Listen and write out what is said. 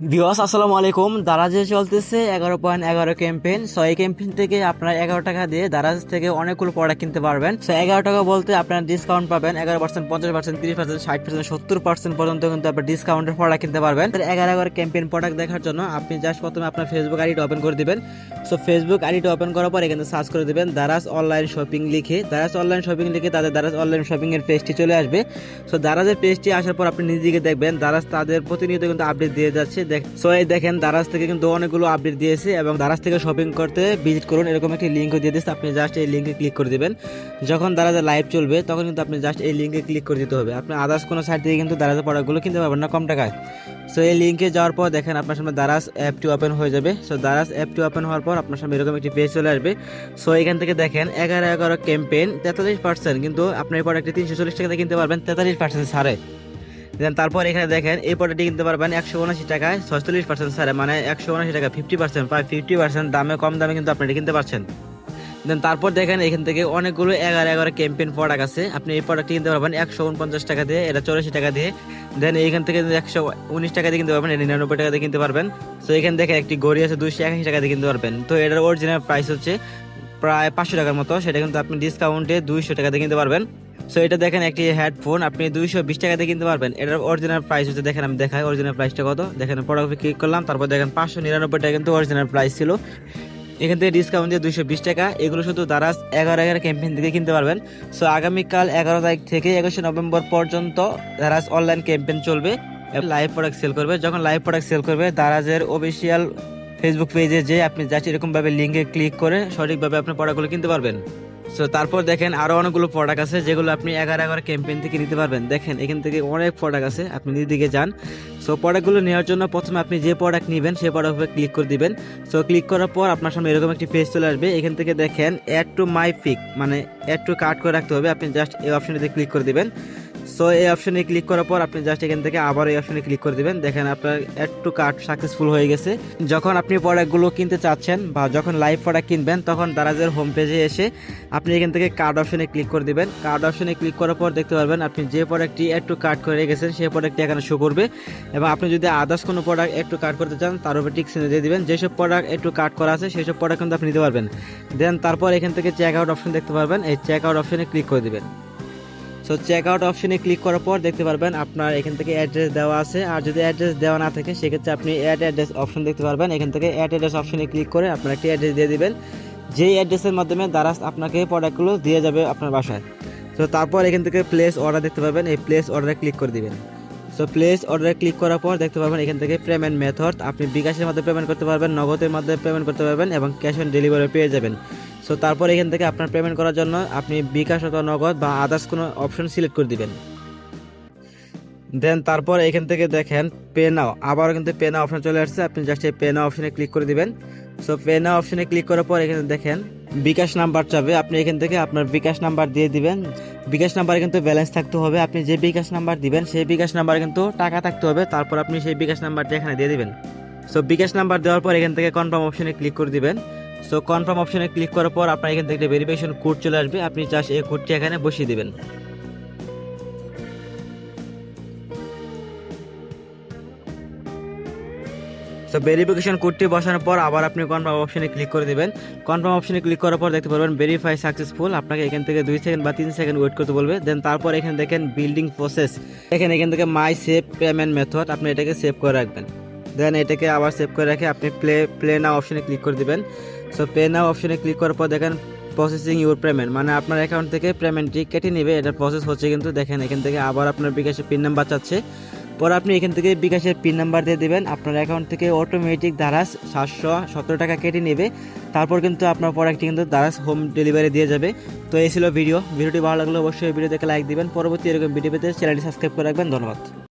ভিওস আসসালামু আলাইকুম। দারাজে চলতেছে এগারো পয়েন্ট এগারো ক্যাম্পেইন। সো এই ক্যাম্পেইন থেকে আপনারা এগারো টাকা দিয়ে দারাজ থেকে অনেকগুলো প্রোডাক্ট কিনতে পারবেন। সো এগারো টাকা বলতে আপনারা ডিসকাউন্ট পাবেন এগারো পার্সেন্ট পঞ্চাশ পার্সেন্ট তিরিশ পার্সেন্ট ষাট পার্সেন্ট সত্তর পার্সেন্ট পর্যন্ত কিন্তু আপনার ডিসকাউন্টের প্রোডাক্ট কিনতে পারবেন। এগারো এগারো ক্যাম্পেইন প্রোডাক্ট দেখার জন্য আপনি জাস্ট প্রথমে আপনার ফেসবুক আইডিটা ওপেন করে দিবেন। সো ফেসবুক আইডিটা ওপেন করার পর এখানে সার্চ করে দিবেন দারাজ অনলাইন শপিং লিখে। দারাজ অনলাইন শপিং লিখে তাদের দারাজ অনলাইন শপিংয়ের পেজটি চলে আসবে। সো দারাজের পেজটি আসার পর আপনি নিজেকে দেখবেন, দারাজ তাদের প্রতিনিয়ত কিন্তু আপডেট দিয়ে যাচ্ছে। সো এই দেখেন দারাজ থেকে কিন্তু অনেকগুলো আপডেট দিয়েছে এবং দারাজ থেকে শপিং করতে ভিজিট করুন। এরকম একটি লিঙ্ক দিয়ে দিচ্ছে আপনি জাস্ট এই লিঙ্কে ক্লিক করে দিবেন। যখন দারাজের লাইভ চলবে, তখন কিন্তু আপনি জাস্ট এই লিঙ্কে ক্লিক করে দিতে হবে। আপনি আদার্স কোনো সাইট থেকে কিন্তু দারাজের প্রোডাক্টগুলো কিনতে পারবেন না কম টাকায়। সো এই লিঙ্কে যাওয়ার পর দেখেন আপনার সামনে দারাজ অ্যাপটি ওপেন হয়ে যাবে। সো দারাজ অ্যাপটি ওপেন হওয়ার পর আপনার সামনে এরকম একটি পেজ চলে আসবে। সো এখান থেকে দেখেন, এগারো এগারো ক্যাম্পেইন তেতাল্লিশ পার্সেন্ট কিন্তু আপনি এই প্রোডাক্টটি তিনশো চল্লিশ টাকাতে কিনতে পারবেন তেতাল্লিশ পার্সেন্ট ছাড়ে। দেন তারপর এখানে দেখেন, এই প্রোডাক্টটি কিনতে পারবেন একশো উনআশি টাকায়, ছয়চল্লিশ পার্সেন্ট ছাড়ে মানে একশো উনআশি টাকা ফিফটি পার্সেন্ট প্রায় ফিফটি পার্সেন্ট দামে, কম দামে কিন্তু আপনি এটা কিনতে পারছেন। দেন তারপর দেখেন, এখান থেকে অনেকগুলো এগারো এগারো ক্যাম্পেইন প্রোডাক্ট আছে। আপনি এই প্রোডাক্টটি কিনতে পারবেন একশো উনপঞ্চাশ টাকা দিয়ে, এটা চৌরাশি টাকা দিয়ে। দেন এইখান থেকে একশো উনিশ টাকা দিয়ে কিনতে পারবেন নিরানব্বই টাকা দিয়ে কিনতে পারবেন। তো এখান দেখেন, একটি গড়ি আছে দুইশো একাশি টাকা দিয়ে কিনতে পারবেন। তো এটার অরিজিনাল প্রাইস হচ্ছে প্রায় পাঁচশো টাকার মতো, সেটা কিন্তু আপনি ডিসকাউন্টে দুইশো টাকা দিয়ে কিনতে পারবেন। সো এটা দেখেন একটি হেডফোন আপনি দুইশো বিশ টাকা দিয়ে কিনতে পারবেন। এটার অরিজিনাল প্রাইস হচ্ছে, দেখেন আমি দেখাই অরিজিনাল প্রাইসটা কত। দেখেন প্রোডাক্টে ক্লিক করলাম, তারপর দেখেন পাঁচশো নিরানব্বই টাকা কিন্তু অরিজিনাল প্রাইস ছিল। এখান থেকে ডিসকাউন্ট দিয়ে দুইশো বিশ টাকা। এগুলো শুধু দারাজ এগারো এগারো ক্যাম্পেইন থেকে কিনতে পারবেন। সো আগামীকাল এগারো তারিখ থেকে একুশে নভেম্বর পর্যন্ত দারাজ অনলাইন ক্যাম্পেইন চলবে। লাইভ প্রোডাক্ট সেল করবে। যখন লাইভ প্রোডাক্ট সেল করবে দারাজের অফিসিয়াল ফেসবুক পেজে যে আপনি জাস্ট এরকমভাবে লিঙ্কে ক্লিক করে সঠিকভাবে আপনার প্রোডাক্টগুলো কিনতে পারবেন। সো তারপর দেখেন আরও অনেকগুলো প্রোডাক্ট আছে যেগুলো আপনি এগারো এগারো ক্যাম্পেইন থেকে নিতে পারবেন। দেখেন, এখান থেকে অনেক প্রোডাক্ট আছে, আপনি দিকে যান। সো প্রোডাক্টগুলো নেওয়ার জন্য প্রথমে আপনি যে প্রোডাক্ট নেবেন, সেই প্রোডাক্ট উপরে ক্লিক করে দিবেন। সো ক্লিক করার পর আপনার সামনে এরকম একটি পেজ চলে আসবে। এখান থেকে দেখেন অ্যাড টু মাই পিক মানে অ্যাড টু কার্ট করে রাখতে হবে। আপনি জাস্ট এই অপশনটিতে ক্লিক করে দিবেন। সো এই অপশনে ক্লিক করার পর আপনি জাস্ট এখান থেকে আবার এই অপশনে ক্লিক করে দিবেন। দেখেন আপনার অ্যাড টু কার্ড সাকসেসফুল হয়ে গেছে। যখন আপনি প্রোডাক্টগুলো কিনতে চাচ্ছেন বা যখন লাইভ প্রোডাক্ট কিনবেন, তখন দারাজের হোম পেজে এসে আপনি এখান থেকে কার্ড অপশনে ক্লিক করে দিবেন। কার্ড অপশনে ক্লিক করার পর দেখতে পারবেন আপনি যে প্রোডাক্টটি অ্যাড টু কার্ড করে রেখেছেন, সেই প্রোডাক্টটি এখানে শো করবে। এবং আপনি যদি আদার্স কোনো প্রোডাক্ট একটু কার্ড করতে চান, তার উপরে টিক দিয়ে দিবেন। যেসব প্রোডাক্ট একটু কার্ড করা আছে সেই সব প্রোডাক্ট কিন্তু আপনি নিতে পারবেন। দেন তারপর এখান থেকে চেক আউট অপশন দেখতে পারবেন। এই চেক আউট অপশনে ক্লিক করে দিবেন। সো চেক আউট অপশনে ক্লিক করার পর দেখতে পারবেন আপনার এখান থেকে অ্যাড্রেস দেওয়া আছে। আর যদি অ্যাড্রেস দেওয়া না থাকে, সেক্ষেত্রে আপনি অ্যাড অ্যাড্রেস অপশন দেখতে পারবেন। এখান থেকে অ্যাড অ্যাড্রেস অপশনে ক্লিক করে আপনার একটি অ্যাড্রেস দিয়ে দেবেন। যেই অ্যাড্রেসের মাধ্যমে দারাজ আপনাকে প্রোডাক্টগুলো দিয়ে যাবে আপনার বাসায়। তো তারপর এখান থেকে প্লেস অর্ডার দেখতে পারবেন। এই প্লেস অর্ডারে ক্লিক করে দিবেন। সো প্লেস অর্ডারে ক্লিক করার পর দেখতে পাবেন এখান থেকে পেমেন্ট মেথড আপনি বিকাশের মাধ্যমে পেমেন্ট করতে পারবেন, নগদের মাধ্যমে পেমেন্ট করতে পারবেন এবং ক্যাশ অন ডেলিভারি পেয়ে যাবেন। সো তারপর এখান থেকে আপনার পেমেন্ট করার জন্য আপনি বিকাশ অথবা নগদ বা আদার্স কোনো অপশন সিলেক্ট করে দিবেন। দেন তারপর এখান থেকে দেখেন পে নাও আবারও কিন্তু পে নাও অপশন চলে আসছে। আপনি জাস্ট এই পে নাও অপশনে ক্লিক করে দিবেন। সো পে নাও অপশনে ক্লিক করার পর এখানে দেখেন বিকাশ নাম্বার চাবে আপনি এখান থেকে আপনার বিকাশ নাম্বার দিয়ে দিবেন। বিকাশ নাম্বারে কিন্তু ব্যালেন্স থাকতে হবে। আপনি যে বিকাশ নাম্বার দিবেন, সেই বিকাশ নাম্বারে কিন্তু টাকা থাকতে হবে। তারপর আপনি সেই বিকাশ নাম্বারটি এখানে দিয়ে দিবেন। সো বিকাশ নাম্বার দেওয়ার পর এখান থেকে কনফার্ম অপশনে ক্লিক করে দিবেন। সো কনফার্ম অপশনে ক্লিক করার পর আপনার এখান থেকে ভেরিফিকেশন কোড চলে আসবে। আপনি জাস্ট এই কোডটি এখানে বসিয়ে দেবেন। সো ভেরিফিকেশন কোডটি বসানোর পর আবার আপনি কনফার্ম অপশনে ক্লিক করে দিবেন। কনফার্ম অপশনে ক্লিক করার পর দেখতে পারবেন ভেরিফাই সাকসেসফুল আপনাকে এখান থেকে দুই সেকেন্ড বা তিন সেকেন্ড ওয়েট করতে বলবে। দেন তারপর এখানে দেখেন বিল্ডিং প্রসেস এখানে এখান থেকে মাই সেভ পেমেন্ট মেথড আপনি এটাকে সেভ করে রাখবেন। দেন এটাকে আবার সেভ করে রেখে আপনি প্লে প্লে নাও অপশনে ক্লিক করে দিবেন। সো পে নাও অপশনে ক্লিক করার পর দেখেন প্রসেসিং ইউর পেমেন্ট মানে আপনার অ্যাকাউন্ট থেকে পেমেন্টটি কেটে নেবে, এটা প্রসেস হচ্ছে কিন্তু দেখেন এখান থেকে আবার আপনার বিকাশের পিন নাম্বার চাচ্ছে। পরে আপনি এখান থেকে বিকাশের পিন নাম্বার দিয়ে দেবেন, আপনার অ্যাকাউন্ট থেকে অটোমেটিক দারাজ সাতশো সতেরো টাকা কেটে নেবে। তারপর কিন্তু আপনার প্রোডাক্টটি কিন্তু দারাজ হোম ডেলিভারি দিয়ে যাবে। তো এই ছিল ভিডিও ভিডিওটি ভালো লাগলে অবশ্যই ভিডিও দেখে লাইক দিবেন। পরবর্তী এরকম ভিডিও পেতে চ্যানেলটি সাবস্ক্রাইব করে রাখবেন। ধন্যবাদ।